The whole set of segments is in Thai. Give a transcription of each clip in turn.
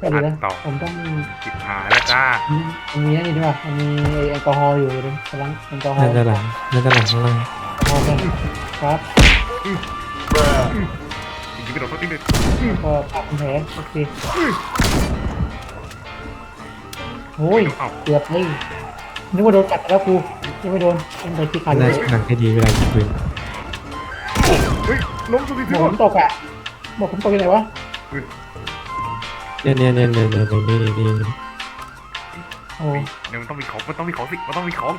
ก็ดีนะต่อ ผมต้องจิบหายแล้วจ้ามันมีนั่นนี่ใช่ป่ะมันมีแอลกอฮอล์อยู่เลยกำลังแอลกอฮอน่าล์จะหลังน่าจะหลังข้างล่างแอลกอฮอล์เนี่ยครับยิงไปโดนเขาทิ้งเลยก็ปักแผลโอเคโอ้ยเอ้าเกือบเลยนึกว่าโดนกัดแล้วกูยังไม่โดนยังไปที่ขาน่าเลจะยหลังให้ดีเวลายิงปืนเฮ้ยล้มสุดที่บอกผมตกอะบอกผมตกยังไงวะ เนี่ยเนี่ยเนี่ยเนี่ยเนี่ยเนี่ยเนี่ยเนี่ยโอ้เดี๋ยวมันต้องมีของมันต้องมีของสิมันต้องมีของ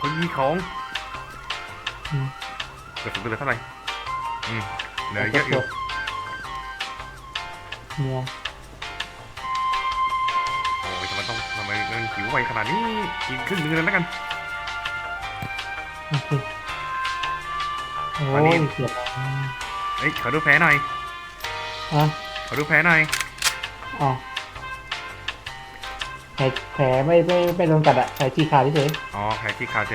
คนมีของเกิดสุดเหลือเท่าไหร่อืมเหลือเยอะอยู่มัวโอ้ยทำไมต้องทำไมมันหิวไวขนาดนี้อีกครึ่งนึงเลยแล้วกันโอ้ยเกือบเอ้ยขอดูแผลหน่อยอะ ขอดูแผลหน่อยอ๋อแผลแผลไม่ไม่ไม่โดนกัดอะแผลฉีกขาดเฉยอ๋อแผลที่ขาดเจ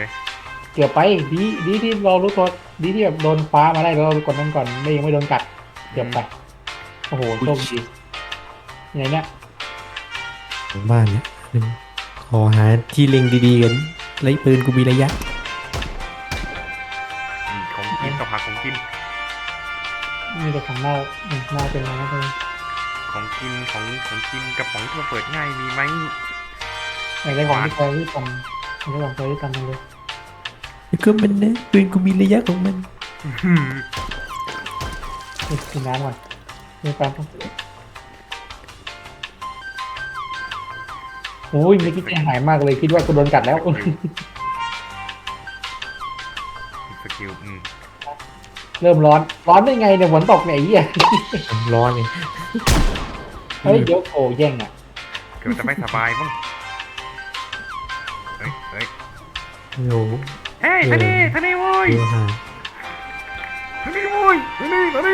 เกือบไปดีดีที่เรารู้ตัวดีที่แบบโดนคว้ามาได้แล้วเรากดนั้นก่อนไม่ยังไม่โดนกัดเกือบไปโอ้โหโชคดีอย่างเนี้ยของบ้านเนี่ยหนึ่งขอหาที่เล็งดีๆกันไล่ปืนกูมีระยะอืมของกินต้องหาของกิน มีแต่ของเน่าอืมเน่าเป็นไงนะเธอ ของกินของของกินกระป๋องที่มันเปิดง่ายมีไหมอยากได้ของที่เคยที่ทำอยากได้ของเคยที่ทำเลยแล้วก็มันนะปืนกูมีระยะของมันอืมนี่กินน้ำก่อนนี่แป๊บนึงโอ้ยเมื่อกี้ใจหายมากเลยคิดว่ากูโดนกัดแล้วสกิลอืมเริ่มร้อน ร้อนได้ไงเนี่ยฝนตกเนี่ยไอ้เหี้ยร้อนไง เฮ้ยยกโอแย่งอะคือมัจะไม่สบายมั้งเฮ้ยเฮ้ยโยเฮ้ยท่านี้ทะเลโว้ยโยฮะทะเลโว้ยท่านี้ทะเล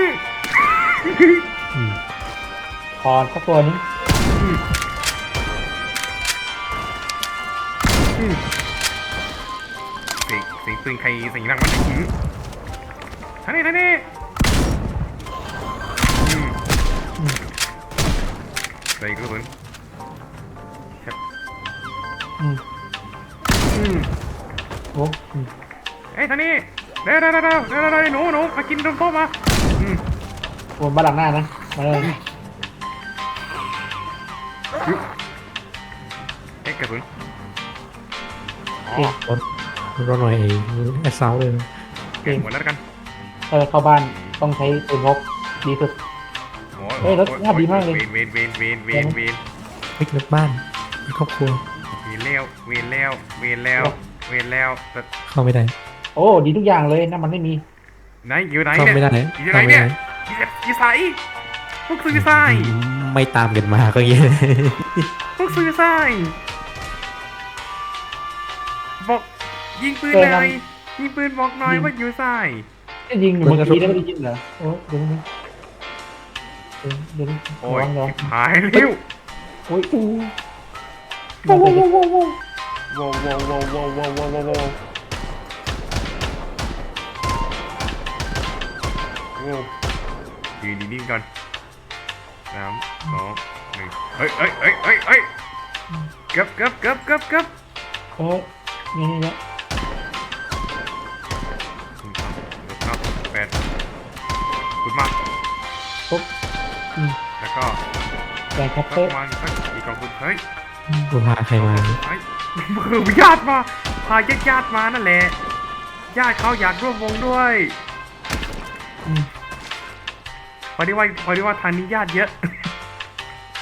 ถอนสักตัวนี้สิงสิงปืนใครสิงรังมันท่านี้ท่านี้ ใส่กระสุนอืมอืมโอ้อืมเอ้ยท่านี่เดี๋ยวเดี๋ยวเดี๋ยวเดี๋ยวเดี๋ยวเดี๋ยวหนูหนูมากินตรงโต๊ะมาอืมโอนมาหลังหน้านะมาเลยเอ๊ะกระสุนอ๋อร้อนร้อนหน่อยไอ้ไอ้เซาเลยเก่งหมดแล้วกันถ้าจะเข้าบ้านต้องใช้ปืนพกดีสุดโอ้ เฮ้ยรถภาพดีมากเลยเวนเวนเวนเวนเวนเวนเฮ้ยรถบ้านมีครอบครัวเวนแล้วเวนแล้วเวนแล้วเวนแล้วแต่เข้าไม่ได้โอ้ ดีทุกอย่างเลยน้ำมันไม่มี ไหนอยู่ไหนเข้าเนี่ยไม่ได้อยู่ไหนเข้าไม่เนี่ยได้อีอีไซพวกซื้อไซไม่ตามกันมาก็เงี้ยพวกซื้อไซบอกยิงปืนหน่อยยิงปืนบอกหน่อยว่าอยู่ไซจะยิงอยู่เมื่อกี้ได้ไม่ได้ยินเหรอโอ้เดี๋ยวนี้ เดี๋ยวนี้โอ้ร้ยอนร้อนหายเร็วโอ้ยอู้ว้าวว้าวว้าวว้าวว้าวว้าวว้าวว้าวว้าวว้าวโอ้ยืนนิ่งๆก่อนสามสองหนึ่งเฮ้ยเฮ้ยเฮ้ยเฮ้ยเฮ้ยเกือบเกือบเกือบเกือบเกือบเออนี่นี่ แบงค์แคปสัเตกอร์ประมาณสักอีกกองคุณเฮ้ยกูพาใครมาไอ้มือญาติมา พาญาติญาติมานั่นแหละ ญาติเขาอยากร่วมวงด้วยอืมพอดีว่าพอดีว่าทางนี้ญาติเยอะ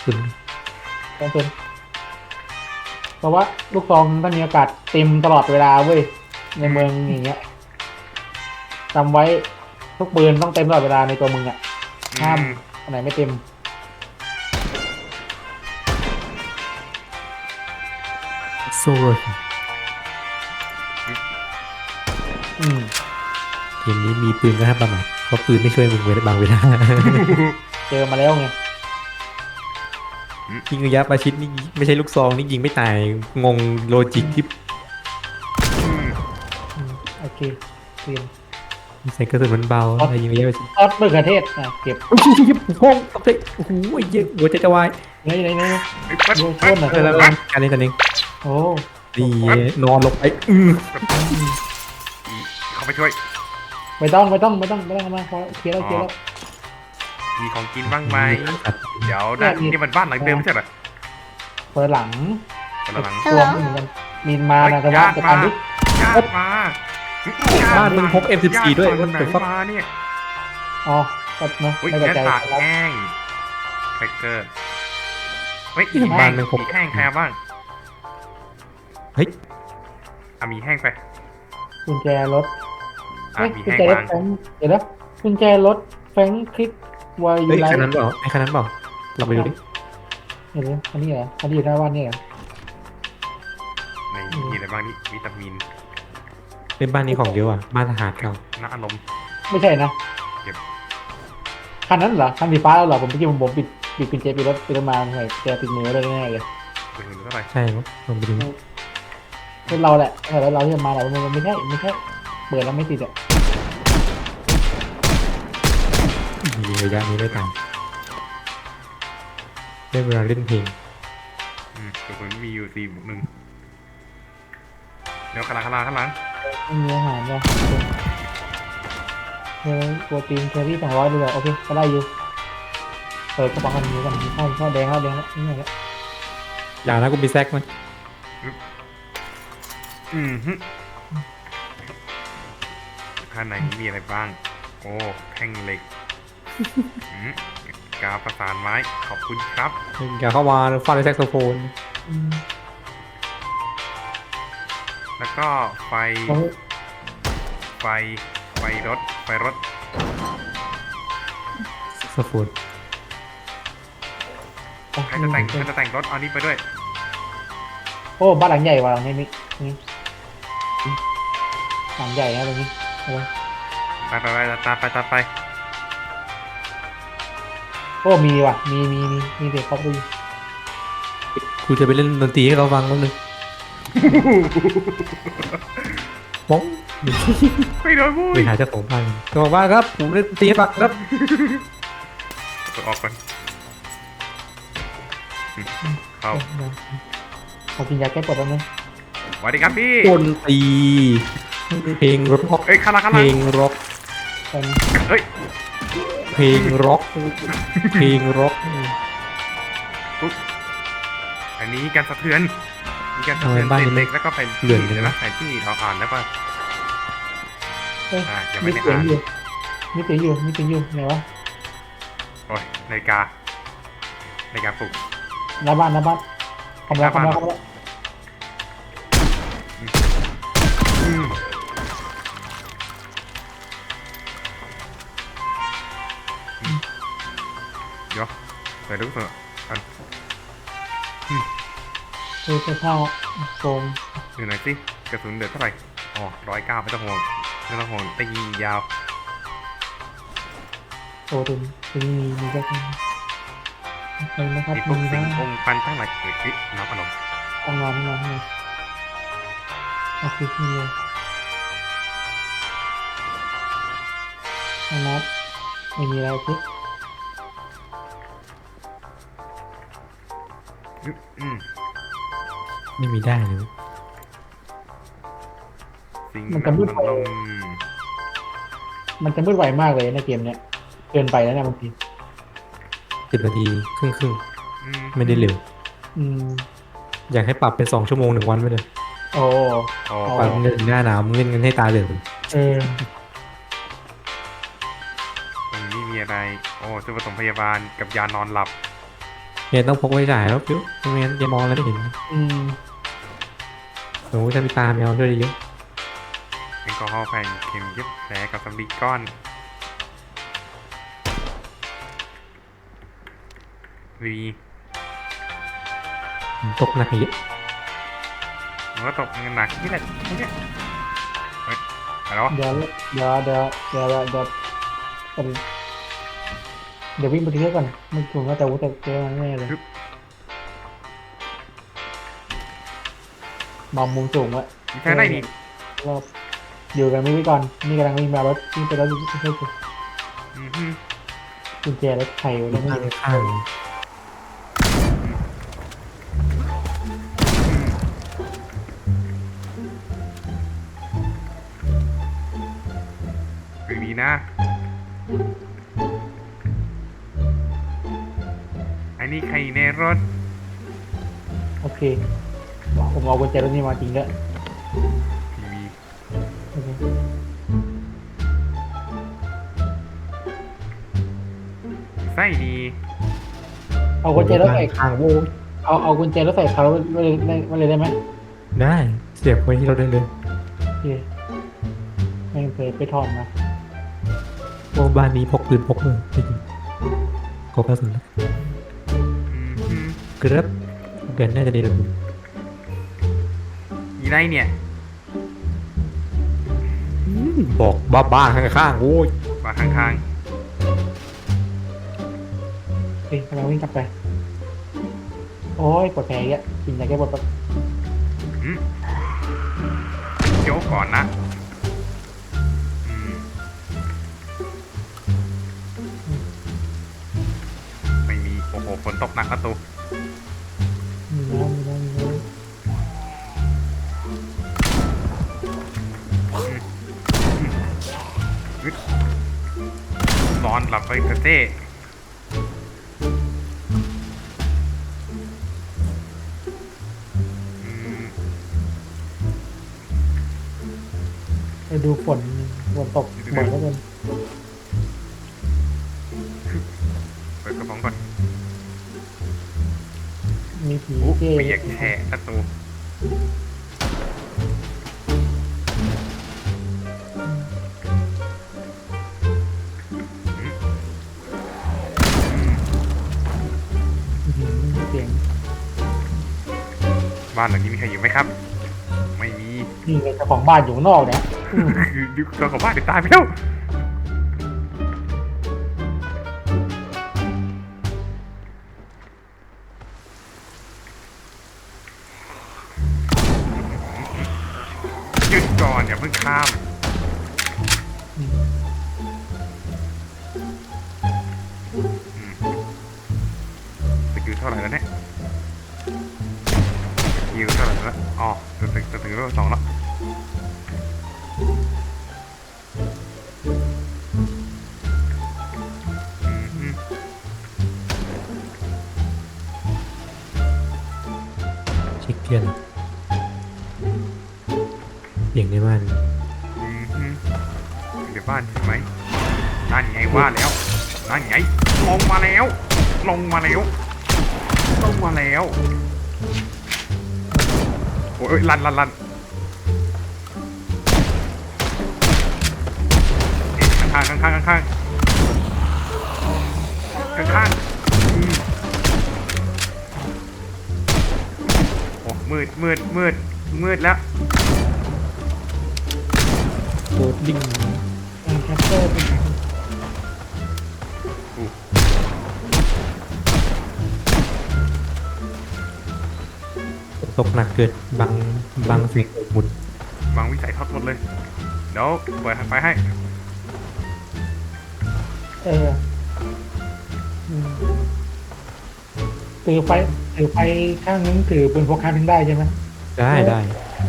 คุณแบงค์เป็นเพราะว่าลูกซองต้องมีอากาศเต็มตลอดเวลาเว้ย ในเมืองอย่างเงี้ยจำไว้ทุกปืนต้องเต็มตลอดเวลาในตัวมึงอะห้ามอันไหนไม่เต็ม โซ่รถอืมเกมนี้มีปืนก็ห้ามประมาทเพราะปืนไม่ช่วยมึงเวลาบางเวลา เจอมาแล้วไงยิงระยะประชิดนี่ไม่ใช่ลูกซองนี่ยิงไม่ตาย งงโลจิกที่อืมอืมโอเคเปลี่ยนใส่กระสุนมันเบาอะไรยิงระยะไปสิซอสมะเขือเทศอะเก็บโอ้ยยิบห้องตกใจโอ้โหเยอะหัวใจจะวายไหนไหนไหนเฮ้ยเปิดโยนเปิดโยนหน่อยเออแล้วกันอันนี้ตัวนึง โอ้นี่นอนลงไปอืออีเข้าไปช่วย ไม่ต้องไม่ต้องไม่ต้องไม่ต้องมาพอเคลียร์แล้วเคลียร์แล้ว มีของกินบ้างไหมสัตว์เดี๋ยวนะเนี่ยมี นี่มันบ้านหลังเดิมไม่ใช่เหรอเปิดหลังคนละหลังตัวมันเหมือนกันมีนมานะแต่ว่าจะทำดิญาติมาบ้านมึงพก M14 ด้วยญามันติเป็นไหนฟักมาเนี่ยอ๋อก็เนอะอุ้ยไม่เข้าแค่ใจตากแล้วแห้งแครกเกอร์เฮ้ยอีกบ้าแห้นงมึงพกอีกแห้งใครเอาบ้าง เฮ้ยอะมีแห้งไปกุญแจรถอะเฮ้ยมีกุญแห้งแจรถวางแฟงเดี๋ยวนะกุญแจรถแฟงคลิกวายยูเฮ้ยไลคันท์นั้นเปล่าไอ้คันนั้นเปล่าเราไปดูดิเห็นไหมอันนี้เหรออันนี้อยู่หน้าบ้านนี่เหรอในมีอะไรบ้างนี่วิตามินเป็นบ้านนี้ของเยอะอะบ้านทหารเก่าน้ำอารมณ์ ไม่ใช่นะเก็บ คันนั้นเหรอคันสีฟ้าแล้วเหรอผมเมื่อกี้ผมผมปิดปิดกุญแจปิดรถปิดรถมาใส่แจปิดมือเลยแน่ๆเลยเป็นเงินเท่าไหร่ใช่มั้งลองไปดู เป็นเราแหละเออแล้วเราที่จะมาแหละมันไม่ใช่ไม่ใช่เปิดแล้วไม่ติดอะมีระยะนี้ไม่ต่ำได้เวลาเล่นเพลงอืมกระสุนมีอยู่สี่บวกหนึ่งเดี๋ยวขางหลังขางหลังข้างหลังไม่มีอาหารว่ะเออโปรตีนแคลอรี่สองร้อยเลยเหรอโอเคก็ได้อยู่เปิดกระเป๋ากันนี้กันใช่ใช่แดงแล้วแดงแล้วนี่แหละ อย่านะกูมีแซกมัน อืมฮึข้างในนี้มีอะไรบ้าง โอ้ แท่งเหล็กอืมกาวประสานไม้ ขอบคุณครับ อย่าเข้ามาฟาดด้วยแซกโซโฟนอืมแล้วก็ไฟ โอ้ยไฟ ไฟรถ ไฟรถ แซกโซโฟนใครจะแต่ง ใครจะแต่งรถเอานี้ไปด้วย โอ้บ้านหลังใหญ่ว่ะหลังนี้นี่นี่ หลังใหญ่นะตรงนี้เอาไว้ไปไปไปตามไปตามไป โอ้มีว่ะ มีมีมีมีเด็กเขาดูกูจะไปเล่นดนตรีให้เขาฟังแป๊บนึงมองไม่โดนบุ้ไปยหาเจ้าของบ้านเจ้าของบ้านครับผมเล่นดนตรีให้ฟังครับตัวออกก่อนอืมเข้าเขากินยาแก้ปวดแล้วนึงส วัสดีครับพี่ดนตรีเพลงร็อกเอ้ยข้างหลังข้างหเพลัลงงร็อกเป็นเอ้ยเพลงร็อกเพลงร็อกอันนี้การสะเทือน มีการสะเทือนบ้านนี้เล็กๆแล้วก็แผ่นเหลืที่องจังเดี๋ยวนะแผ่นที่เราอ่านแล้วป่ะเอ้ย อ่ายังมีไม่ได้เสียงอ่านอยู่มีเสียงอยู่มีเสียงอยู่ไหนวะโอ้ยนาฬิกานาฬิกาปลุกหน้าบ้านหน้าบ้านทำแล้วหน้าทำบ้านแล้วทำแล้ว ไปดูเถอะอันดูเสื้อผ้าโฟมหนึ่งหน่อยสิกระสุนเดือดเท่าไหร่อ๋อร้อยเก้าไม่ต้องห่วงไม่ต้องห่วงได้ยิงยาวโฟถึงถึงมีมีแค่นี้ไปนะครับมีพวกมีสิ่งนะองค์พันทั้งหลายเกิดขึ้นน้ำอารมณ์ห้องนอนห้องนอนห้องนอนโอเคมีเลยห้องนอนไม่มีอะไรคิ ไม่มีได้เลยสิ่งมันจะมืดน้ำไปอารมณ์มันจะมืดไวมากเลยในเกมเนี้ยเกินไปแล้วเนี่ยบางทีสิบนาทีครึ่งครึ่งอืมๆไม่ได้เร็ว อืม อยากให้ปรับเป็นสองชั่วโมงหนึ่งวันไปเลยโอ้อ๋ออ๋อปรับเล่นหน้าหนาวมึงเล่นกันให้ตาเหลือกเออ ตรงนี้มีอะไร โอ้ชุดปฐมพยาบาลกับยานอนหลับ เนี่ยต้องพกไว้จ่ายแล้วปิ๊วไม่งั้นจะมองแล้วไม่เห็นอืมโอ้ยถ้ามีตาแมวด้วยเยอะแอลกอฮอล์แผ่นเข็มเย็บแผลกับสำลีก้อนวีตกหนักเยอะมันก็ตกเงินหนักนี่แหละเนี่ยเฮ้ยอะไรวะเดี๋ยวเดี๋ยวเดี๋ยวเดี๋ยวเดี๋ยว เดี๋ยวเป็นเดี๋ยววิ่งไปที่ก่อนไม่ถูกว่าแต่ว่าแต่เจอมันแน่เลยมองมุมสูงอะมีแค่ไหนนี่รอบอยู่กันไม่ไว้ก่อนนี่กำลังวิ่งมารถวิ่งไปรถไม่ใช่อือฮึกุญแจรถไทยไว้แล้วไม่ข้างรู้ข้างอย่างนี้นะ อันนี้ใครในรถ โอเค ผมเอากุญแจรถนี้มาจริงด้วยทีวีโอเคไส้ดี เอากุญแจรถใส่ข้างโว้ยเอาเอากุญแจรถใส่เขาไว้เลยได้ไว้เลยได้ไหมได้ เสียบไว้ที่เราได้เลย โอเคไม่เคยไปถอนมา โอ้บ้านนี้พกปืนพกเลยจริงๆครบแล้วสุดแล้วอื อฮึกระบเกินน่าจะดีเลยอีไรเนี่ยบอกบ้าบ้าข้างข้างๆโอ้ยมาข้างเฮ้ยกำลังวิ่งกลับไป โอ้ยปวดแผลอีกอะกินยาแก้ปวดแบบๆอืมเดี๋ยวก่อนนะอืมไม่มี โอ้โหฝนตกหนักประตู นอนหลับไปกระเจ้อืมำไปดูฝนฝนตกบ่อยแล้วกันเปิดกระป๋องก่อน มีผีอู้เจ๊เปียกแฉะประตู รอยู่ไหมครับ ไม่มีนี่เลยเจ้าของบ้านอยู่ข้างนอกเนี่ยอืมคือดูตัวของบ้านเดี๋ยวตายไปแล้วหยุดก่อนอย่าเพิ่งข้าม สกิลเท่าไหร่แล้วเนี่ย แล้วอ๋อจะถึงจะถึงเรื่องสองแล้วอืมอืมเช็คเทียนเสียงในบ้านอืมอืมเดี๋ยวบ้านใช่ไหมนั่นไงว่าแล้วนั่นไงลงมาแล้ว ลงมาแล้วลงมาแล้ว โอ้ยลันลันลันเอ๊ะข้างๆข้างๆข้างๆข้างๆข้างๆอืมโอ้มืดมืดมืดมืดแล้วโคดดิ้งแอนแคสเตอร์เป็น ตกหนักเกิดบังบังสิ่งหมุนวางวิสัยทัศน์หมดเลย เดี๋ยวเปิดไฟให้ เอออืมถือไฟถือไฟข้างนึงถือปืนพกข้างนึงได้ใช่ไหมได้ได้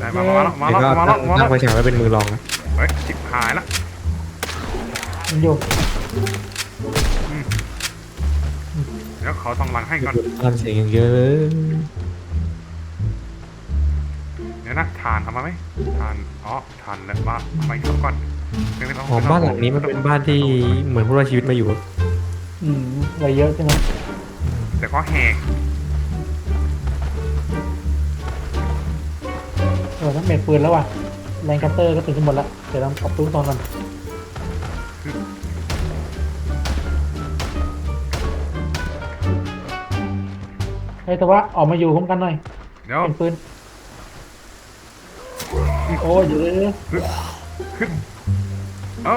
ได้มามาแล้วมาเดี๋ยวแล้วก็มาแล้ตั้วงมาตั้แล้งวไฟฉายไว้เป็นมือรองนะเฮ้ยจิบหายละมันอยู่เดี๋ยวขอทองหลังให้ก่อนทำเสียงอย่างเยอะเลยเดี๋ยว นะทานเอามาไหมทานอ๋อทานแล้วมาเอามาอีกสองก่อนไม่ต้องอ๋อบ้านหลังนี้มันเป็นบ้านที่เหมือนพวกเราชีวิตมาอยู่ อืมอะไรเยอะใช่ไหมแต่ก็แหกเออทั้งเม็ดปืนแล้วว่ะแรงคัตเตอร์ก็ถึงกันหมดแล้วเดี๋ยวเราปรับตู้ตอนก่อนเฮ้ยแต่ว่าออกมาอยู่พร้อมกันหน่อยเดี๋ยวเป็นปืน โอ้ยอยู่เลยเอ้า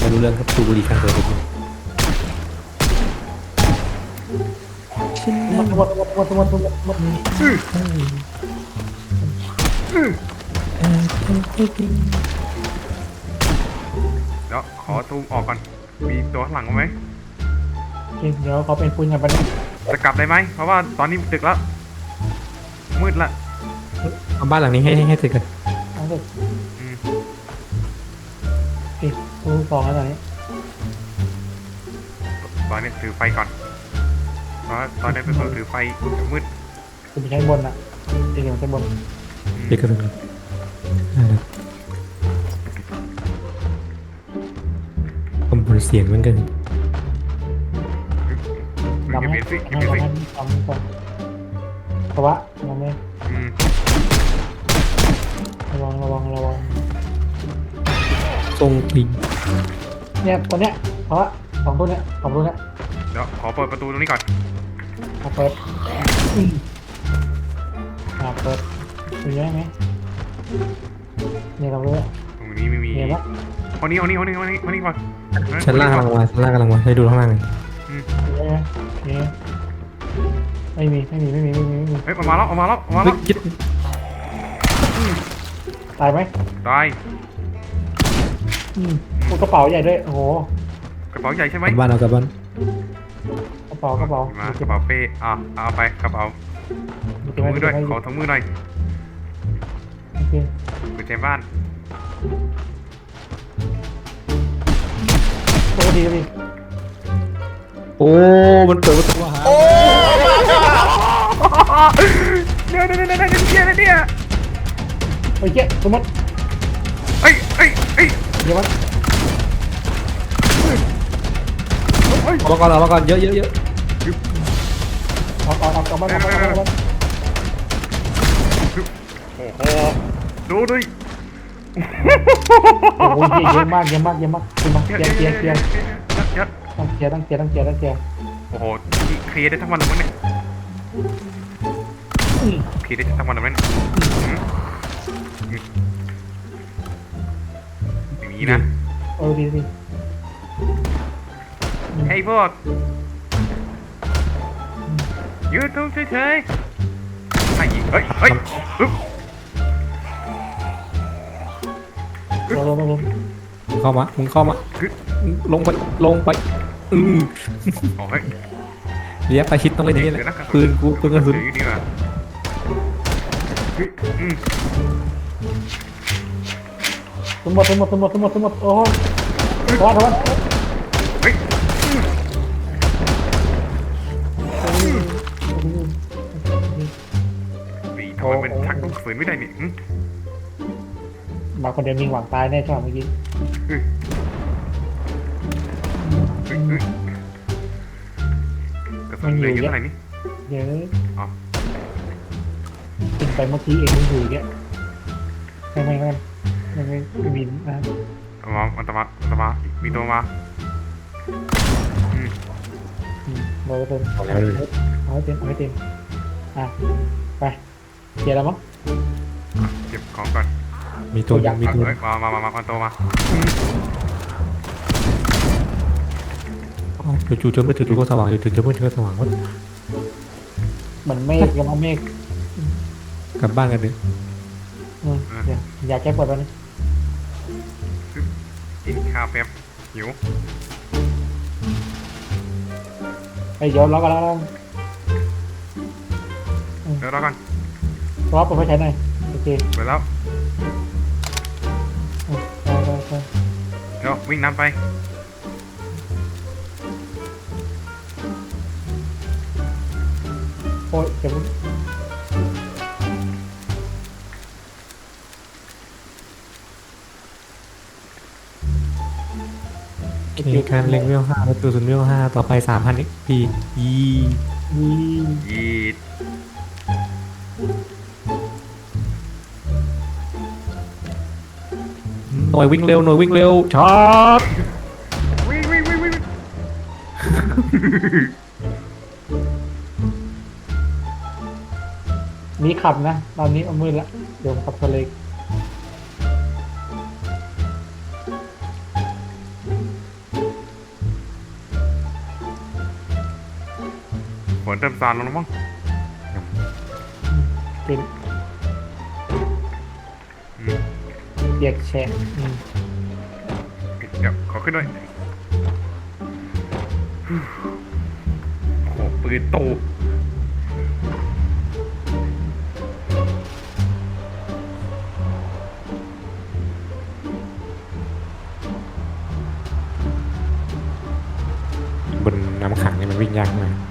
มาดูเรื่องครับสูบบุหรี่ข้างเดิมผมหมดหมดหมดหมดหมดหมดหมดอื้ออื้อเดี๋ยวขอตูมออกก่อน มีตัวข้างหลังไหมโอเคเดี๋ยวเขาเป็นปืนกันไปนะจะกลับได้ไหม เพราะว่าตอนนี้ดึกแล้ว มืดละ เอาบ้านหลังนี้ให้ให้ให้เสร็จกัน ปืนสองแล้วตอนนี้ตอนนี้ถือไฟก่อนเพราะว่าตอนนี้เป็นคนถือไฟมืดคุณไปใช้บนอะเดี๋ยวใช้บนอืมเด็กกระสุนได้แล้วคำพูดเสียงเหมือนกันเก็ดำบให้เห็นสิให้เก็บเห็นให้สิดำก่อนเพราะว่าระวังอืมระวังระวังระวัง ทรงปลิงเนี่ยตัวเนี้ยเพราะว่าสองตัวเนี้ยสองตัวเนี้ยเดี๋ยวขอเปิดประตูตรงนี้ก่อนเอาเปิดอืมอ่าเปิดดูได้ไหมเนี่ยเราเลยตรงนี้ไม่มีเนี่ยปะเอานี้เอานี้เอานี้เอานี้เอานี้ก่อนชั้นล่างกำลังมาชั้นล่างกำลังมาให้ดูข้างล่างเลยดูได้ไหมเนี่ยไม่มีไม่มีไม่มีไม่มีไม่มีเฮ้ยมันมาแล้วมันมาแล้วมันมาเฮ้แล้ยวคิดตายไหมตาย อืมโอ้กระเป๋าใหญ่ด้วยโอ้โหกระเป๋าใหญ่ใช่ไหกมลับบ้านเอากลับบ้านกระเป๋ากระเป๋ามากระเป๋าเป้อะเอาไปกระเป๋าถุงมือด้วยขอถุงมือหน่อยโอเคกุญแจบ้านปกติก็ดีโอ้มันเปิดประตูมาหาเดี๋ยวเดี๋ยวเดี๋ยวเดี๋ยวเดี๋ยวเดี๋ยวเดี๋ยวเฮ้ยเจ๊สมมติเอ้ยเอ้ย เอ้ยเดี๋ยวมันเอ้ยเอามาก่อนเอามาก่อนเยอะเยอะเยอะเอาเอาเอาเอามาเอามาเอามาเอามาโอ้โห ดูดิโอ้โหเยอะเยอะมากเยอะมากเยอะมากขึ้นมาเยเกียอะร์เยเกียอะร์เยเกียอะร์เยอะเยอะต้องเกียร์ต้องเกียร์ต้องเกียร์ต้องเกียร์โอ้โหเคลียร์ได้ทั้งวันเลยมั้งเนี่ยอืมเคลียร์ได้ทั้งวันเลยมั้งอย่าง นี้นะเออดีดีไอ้พวกยืดตรงเฉยๆไอ้ยิงเฮ้ยเฮ้ยอึ๊บเราเราเรามึงเข้ามา มึงเข้ามา ลงไป ลงไป อืมโอ้ยเดี๋ยวไปชิดต้องเล่นอย่างนี้แหเดี๋ยวละนะปืนกูปืนกระสุนเดี๋ ยวดีกว่าเฮ้ยอืมสมมติสมมติสมมติสมมติสมมติโอ้ยทอดทอดเฮ้ยดีทำไมเป็นชักลูกฝืนไม่ได้นี่หึมาคนเดียวมีหวังตายแน่ใช่ไหมเมื่อกี้เฮ้ยเฮ้ยเฮ้ยกระสุนเหลือเยอะเท่าไหร่นี่เยอะอ๋อกินไปเมื่อกี้เองมันอยู่อย่างเงี้ยไม่ไม่ไม่ ไม่ไม่ไม่บินนะเอามาอันตมาอันตมามีตัวมาอืมอืมเราจะเป็นเอาแล้วเลยเอาให้เต็มเอาให้เต็มอะไปเกียร์แล้วมั้งอะเก็บของก่อนมีตัวยังมีอะตัวเฮ้ยมามามามาอันโตมาอ๋อจู่ๆจะมืดจู่ๆก็สว่างจู่ๆจะมืดก็สว่างวะเหมือนเมฆกับเมฆกลับบ้านกันเลยอืมเดี๋ยวอยากแก้ปวดแล้วนี่กิน ข้าวแป๊บหิวไอ้ยเดี๋ยวล็อกกันแล้วแล้วเดี๋ยวรอก่อนล็อกเปิดไฟฉายหน่อยโอเคเปิดแล้วอืมได้ได้ได้เดี๋ยววิ่งน้ำไปโอ้ยเจ็บ มีการเล็งเวลห้าประตูศูนย์เวลห้าต่อไปสามพันเอ็กพียีนี่ยีดหน่วยวิ่งเร็วหน่วยวิ่งเร็วชาร์จวิ่งวิ่งวิ่งวิ่งมีขับนะ ตอนนี้เอามืดละเดี๋ยวผมขับทะเลฝ นเริ่มซาลงแล้วมั้งเป็นอืมเปียกแฉะอืมเดี๋ยวดี๋ยวขอขึ้นด้วยโอ้โหปืนตูบนน้ำขังนี่มันวิ่งยากมากอืม